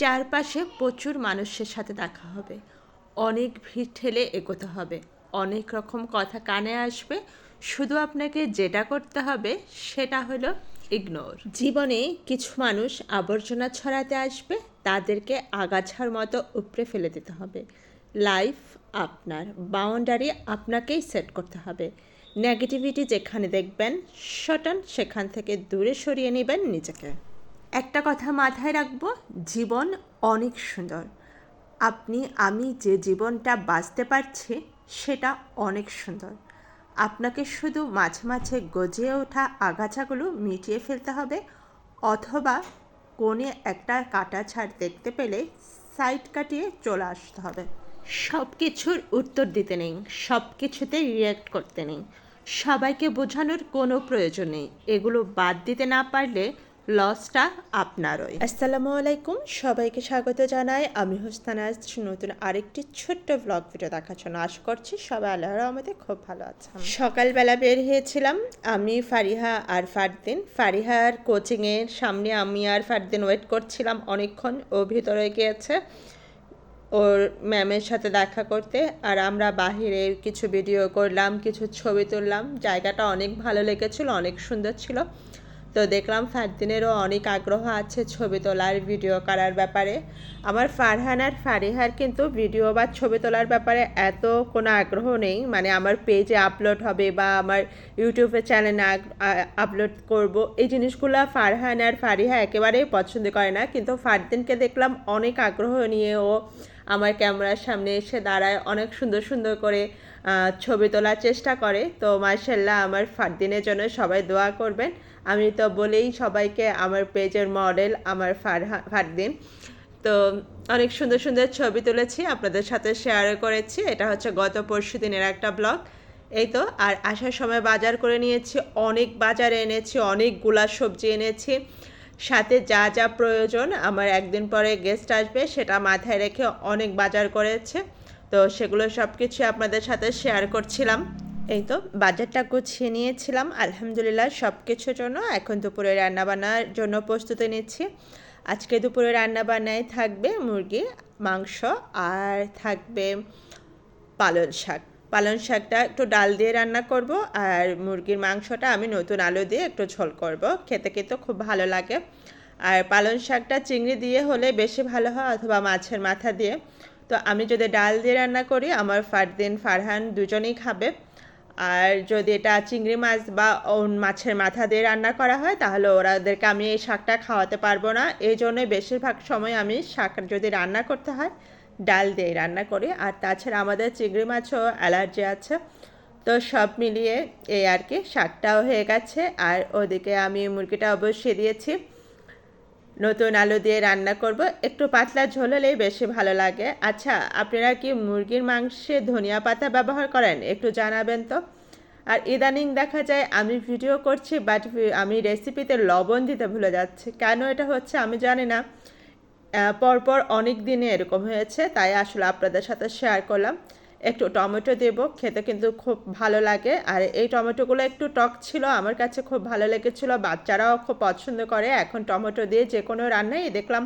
চারপাশে প্রচুর মানুষের সাথে দেখা হবে। অনেক ভিড় ঠেলে এগোতে হবে। অনেক রকম কথা কানে আসবে। শুধু আপনাকে যেটা করতে হবে, সেটা হলো ইগনোর জীবনে কিছু মানুষ আবর্জনা ছড়াতে আসবে, তাদেরকে আগাছার মতো উপড়ে ফেলে দিতে হবে। লাইফ আপনার বাউন্ডারি আপনাকেই সেট করতে হবে। নেগেটিভিটি যেখানে দেখবেন শটান সেখান থেকে দূরে সরিয়ে নেবেন নিজেকে। একটা কথা মাথায় রাখব, জীবন অনেক সুন্দর। আপনি, আমি যে জীবনটা বাঁচতে পারছি, সেটা অনেক সুন্দর। আপনাকে শুধু মাঝে মাঝে গজিয়ে ওঠা আগাছাগুলো মিটিয়ে ফেলতে হবে, অথবা কোণে একটা কাটা ছাড় দেখতে পেলে সাইড কাটিয়ে চলে আসতে হবে। সব কিছুর উত্তর দিতে নেই সব কিছুতে রিয়্যাক্ট করতে নেই। সবাইকে বোঝানোর কোনো প্রয়োজন নেই। এগুলো বাদ দিতে না পারলে লসটা আপনারই। আসসালামু আলাইকুম, সবাইকে স্বাগত জানাই। আমি হোস্তানা নতুন আরেকটি ছোট্ট ব্লগ ভিডিও দেখার জন্য আশা করছি সবাই আল্লাহর রহমতে খুব ভালো আছে সকালবেলা বের হয়েছিলাম, আমি ফারিহা আর ফারদিন। ফারিহার কোচিংয়ের সামনে আমি আর ফারদিন ওয়েট করছিলাম অনেকক্ষণ, ও ভিতরে গিয়েছে ওর ম্যামের সাথে দেখা করতে। আর আমরা বাহিরে কিছু ভিডিও করলাম, কিছু ছবি তুললাম। জায়গাটা অনেক ভালো লেগেছিল, অনেক সুন্দর ছিল। তো দেখলাম ফারদিনেরও অনেক আগ্রহ আছে ছবি তোলার ভিডিও করার ব্যাপারে। আমার ফারহান আর ফারিহার কিন্তু ভিডিও বা ছবি তোলার ব্যাপারে এত কোনো আগ্রহ নেই। মানে আমার পেজে আপলোড হবে বা আমার ইউটিউবে চ্যানেলে আপলোড করব, এই জিনিসগুলো ফারহান আর ফারিহা একেবারেই পছন্দ করে না। কিন্তু ফারদিনকে দেখলাম অনেক আগ্রহ নিয়ে ও আমার ক্যামেরার সামনে এসে দাঁড়ায়, অনেক সুন্দর সুন্দর করে ছবি তোলার চেষ্টা করে। তো মার্শাল্লাহ আমার ফারদিনের জন্য সবাই দোয়া করবেন। আমি তো বলেই সবাইকে আমার পেজের মডেল আমার ফারহা ফারদিন। তো অনেক সুন্দর সুন্দর ছবি তুলেছি, আপনাদের সাথে শেয়ার করেছি। এটা হচ্ছে গত পরশু দিনের একটা ব্লগ এই তো, আর আসার সময় বাজার করে নিয়েছি, অনেক বাজারে এনেছি, অনেকগুলা সবজি এনেছি। সাথে যা যা প্রয়োজন, আমার একদিন পরে গেস্ট আসবে, সেটা মাথায় রেখে অনেক বাজার করেছে। তো সেগুলো সব কিছু আপনাদের সাথে শেয়ার করছিলাম। এই তো বাজারটা গুছিয়ে নিয়েছিলাম, আলহামদুলিল্লাহ সব কিছুর জন্য। এখন দুপুরে রান্নাবান্নার জন্য প্রস্তুতি নিচ্ছি। আজকে দুপুরে রান্নাবান্নায় থাকবে মুরগি, মাংস আর থাকবে পালন শাক। পালন শাকটা একটু ডাল দিয়ে রান্না করব আর মুরগির মাংসটা আমি নতুন আলু দিয়ে একটু ঝোল করব। খেতে কিন্তু খুব ভালো লাগে। আর পালন শাকটা চিংড়ি দিয়ে হলে বেশি ভালো হয় অথবা মাছের মাথা দিয়ে। তো আমি যদি ডাল দিয়ে রান্না করি, আমার ফারদিন, ফারহান দুজনেই খাবে। আর যদি এটা চিংড়ি মাছ বা মাছের মাথা দিয়ে রান্না করা হয়, তাহলে ওরাদেরকে আমি এই শাকটা খাওয়াতে পারব না। এই জন্যই বেশিরভাগ সময় আমি শাক যদি রান্না করতে হয়, ডাল দিয়ে রান্না করি। আর তাছাড়া আমাদের চিংড়ি মাছও অ্যালার্জি আছে। তো সব মিলিয়ে এই আর কি, শাকটাও হয়ে গেছে। আর ওদিকে আমি মুরগিটা অবশ্যই দিয়েছি। নতুন আলু দিয়ে রান্না করব। একটু পাতলা ঝোল হলেই বেশি ভালো লাগে। আচ্ছা আপনারা কি মুরগির মাংসে ধনিয়া পাতা ব্যবহার করেন? একটু জানাবেন তো। আর ইদানিং দেখা যায় আমি ভিডিও করছি বাট আমি রেসিপিতে লবণ দিতে ভুলে যাচ্ছি। কেন এটা হচ্ছে আমি জানি না। পরপর অনেক দিনে এরকম হয়েছে, তাই আসলে আপনাদের সাথে শেয়ার করলাম। একটু টমেটো দেব, খেতে কিন্তু খুব ভালো লাগে। আর এই টমেটোগুলো একটু টক ছিল, আমার কাছে খুব ভালো লেগেছিল। বাচ্চারাও খুব পছন্দ করে। এখন টমেটো দিয়ে যে কোনো রান্নাই দেখলাম,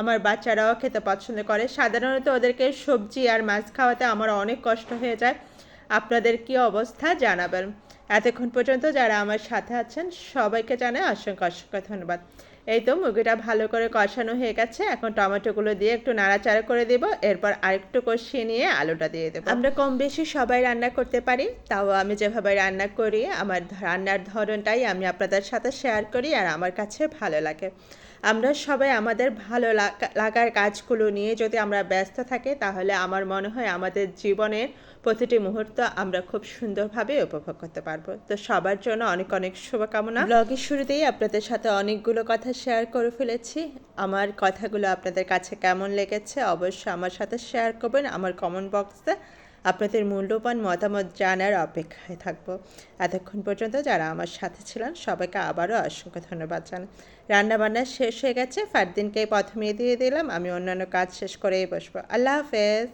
আমার বাচ্চারাও খেতে পছন্দ করে। সাধারণত ওদেরকে সবজি আর মাছ খাওয়াতে আমার অনেক কষ্ট হয়ে যায়। আপনাদের কি অবস্থা জানাবেন। এতক্ষণ পর্যন্ত যারা আমার সাথে আছেন, সবাইকে জানাই অসংখ্য অসংখ্য ধন্যবাদ। এই তো মুরগিটা ভালো করে কষানো হয়ে গেছে। এখন টমেটোগুলো দিয়ে একটু নাড়াচাড়া করে দেবো। এরপর আরেকটু কষিয়ে নিয়ে আলুটা দিয়ে দেবো। আমরা কম বেশি সবাই রান্না করতে পারি তাও আমি যেভাবে রান্না করি আমার রান্নার ধরনটাই আমি আপনাদের সাথে শেয়ার করি আর আমার কাছে ভালো লাগে। আমরা সবাই আমাদের ভালো লাগার কাজগুলো নিয়ে যদি আমরা ব্যস্ত থাকি তাহলে আমার মনে হয় আমাদের জীবনের প্রতিটি মুহূর্ত আমরা খুব সুন্দরভাবে উপভোগ করতে পারব। তো সবার জন্য অনেক অনেক শুভকামনা। ব্লগের শুরুতেই আপনাদের সাথে অনেকগুলো কথা শেয়ার করে ফেলেছি। আমার কথাগুলো আপনাদের কাছে কেমন লেগেছে অবশ্যই আমার সাথে শেয়ার করবেন আমার কমেন্ট বক্সে আপনাদের মূল্যবান মতামত জানার অপেক্ষায় থাকব। এতক্ষণ পর্যন্ত যারা আমার সাথে ছিলেন, সবাইকে আবারও অসংখ্য ধন্যবাদ জানাই। রান্নাবান্না শেষ হয়ে গেছে। ফারদিনকে প্রথমে দিয়ে দিলাম। আমি অন্যান্য কাজ শেষ করেই বসবো। আল্লাহ হাফেজ।